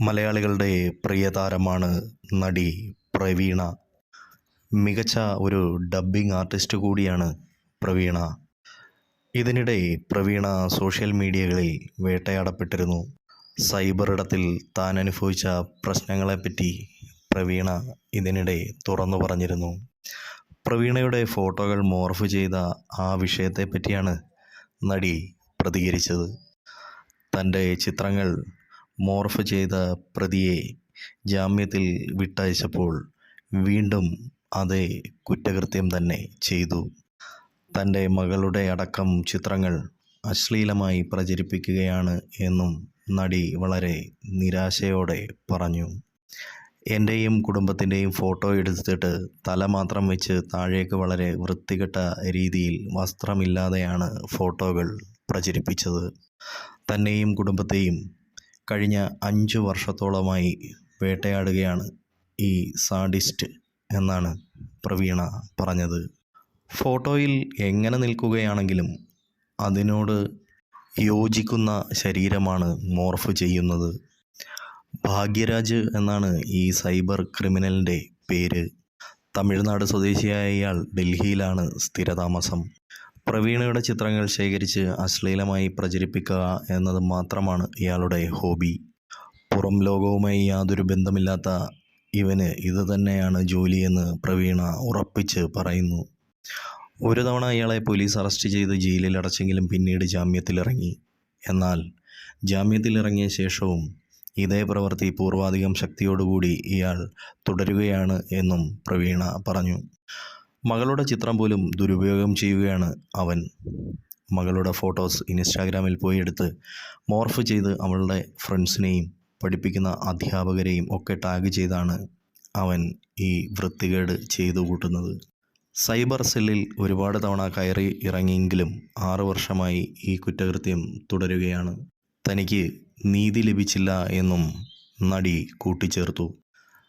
മലയാളികളുടെ പ്രിയ താരമാണ് നടി പ്രവീണ. മികച്ച ഒരു ഡബ്ബിംഗ് ആർട്ടിസ്റ്റ് കൂടിയാണ് പ്രവീണ. ഇതിനിടെ പ്രവീണ സോഷ്യൽ മീഡിയകളിൽ വേട്ടയാടപ്പെട്ടിരുന്നു. സൈബർ ഇടത്തിൽ താൻ അനുഭവിച്ച പ്രശ്നങ്ങളെപ്പറ്റി പ്രവീണ ഇതിനിടെ തുറന്നു പറഞ്ഞിരുന്നു. പ്രവീണയുടെ ഫോട്ടോകൾ മോർഫ് ചെയ്ത ആ വിഷയത്തെപ്പറ്റിയാണ് നടി പ്രതികരിച്ചത്. തന്റെ ചിത്രങ്ങൾ മോർഫ് ചെയ്ത പ്രതിയെ ജാമ്യത്തിൽ വിട്ടയച്ചപ്പോൾ വീണ്ടും അതേ കുറ്റകൃത്യം തന്നെ ചെയ്തു. തന്റെ മകളുടെ അടക്കം ചിത്രങ്ങൾ അശ്ലീലമായി പ്രചരിപ്പിക്കുകയാണ് എന്നും നടി വളരെ നിരാശയോടെ പറഞ്ഞു. എന്റെയും കുടുംബത്തിന്റെയും ഫോട്ടോ എടുത്തിട്ട് തല മാത്രം വെച്ച് താഴേക്ക് വളരെ വൃത്തികെട്ട രീതിയിൽ വസ്ത്രമില്ലാതെയാണ് ഫോട്ടോകൾ പ്രചരിപ്പിച്ചത്. തന്നെയും കുടുംബത്തെയും കഴിഞ്ഞ അഞ്ച് വർഷത്തോളമായി വേട്ടയാടുകയാണ് ഈ സാഡിസ്റ്റ് എന്നാണ് പ്രവീണ പറഞ്ഞത്. ഫോട്ടോയിൽ എങ്ങനെ നിൽക്കുകയാണെങ്കിലും അതിനോട് യോജിക്കുന്ന ശരീരമാണ് മോർഫ് ചെയ്യുന്നത്. ഭാഗ്യരാജ് എന്നാണ് ഈ സൈബർ ക്രിമിനലിന്റെ പേര്. തമിഴ്നാട് സ്വദേശിയായ ഇയാൾ ഡൽഹിയിലാണ് സ്ഥിരതാമസം. പ്രവീണയുടെ ചിത്രങ്ങൾ ശേഖരിച്ച് അശ്ലീലമായി പ്രചരിപ്പിക്കുക എന്നത് മാത്രമാണ് ഇയാളുടെ ഹോബി. പുറം ലോകവുമായി യാതൊരു ബന്ധമില്ലാത്ത ഇവന് ഇത് തന്നെയാണ് ജോലിയെന്ന് പ്രവീണ ഉറപ്പിച്ച് പറയുന്നു. ഒരു തവണ ഇയാളെ പോലീസ് അറസ്റ്റ് ചെയ്ത് ജയിലിൽ അടച്ചെങ്കിലും പിന്നീട് ജാമ്യത്തിലിറങ്ങി. എന്നാൽ ജാമ്യത്തിലിറങ്ങിയ ശേഷവും ഇതേ പ്രവൃത്തി പൂർവാധികം ശക്തിയോടുകൂടി ഇയാൾ തുടരുകയാണ് എന്നും പ്രവീണ പറഞ്ഞു. മകളുടെ ചിത്രം പോലും ദുരുപയോഗം ചെയ്യുകയാണ് അവൻ. മകളുടെ ഫോട്ടോസ് ഇൻസ്റ്റാഗ്രാമിൽ പോയി എടുത്ത് മോർഫ് ചെയ്ത് അവളുടെ ഫ്രണ്ട്സിനെയും പഠിപ്പിക്കുന്ന അധ്യാപകരെയും ഒക്കെ ടാഗ് ചെയ്താണ് അവൻ ഈ വൃത്തികേട് ചെയ്തു കൂട്ടുന്നത്. സൈബർ സെല്ലിൽ ഒരുപാട് തവണ കയറി ഇറങ്ങിയെങ്കിലും ആറ് വർഷമായി ഈ കുറ്റകൃത്യം തുടരുകയാണ്. തനിക്ക് നീതി ലഭിച്ചില്ല എന്നും നടി കൂട്ടിച്ചേർത്തു.